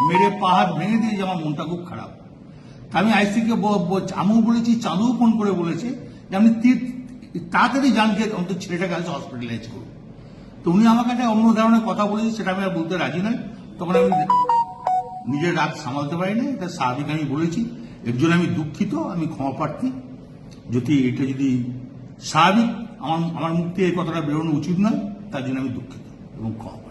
মেরে পাহাড় ভেঙে দিয়েছে আমার মনটা খুব খারাপ আমি আইসিকে আমিও বলেছি চাঁদুও ফোন করে বলেছে যে তীর তাড়াতাড়ি জান যে অন্তত ছেলেটাকে আজ হসপিটালাইজ করুন তো উনি আমাকে একটা অন্য ধরনের কথা বলেছে সেটা আমি আর বলতে রাজি নই তখন আমি নিজের রাগ সামালতে পারিনি এটা স্বাভাবিক আমি বলেছি এর জন্য আমি দুঃখিত আমি ক্ষমা প্রার্থী যদি এটা যদি স্বাভাবিক আমার আমার মুখ থেকে এই কথাটা বেরোনো উচিত নয় তার জন্য আমি দুঃখিত এবং ক্ষমা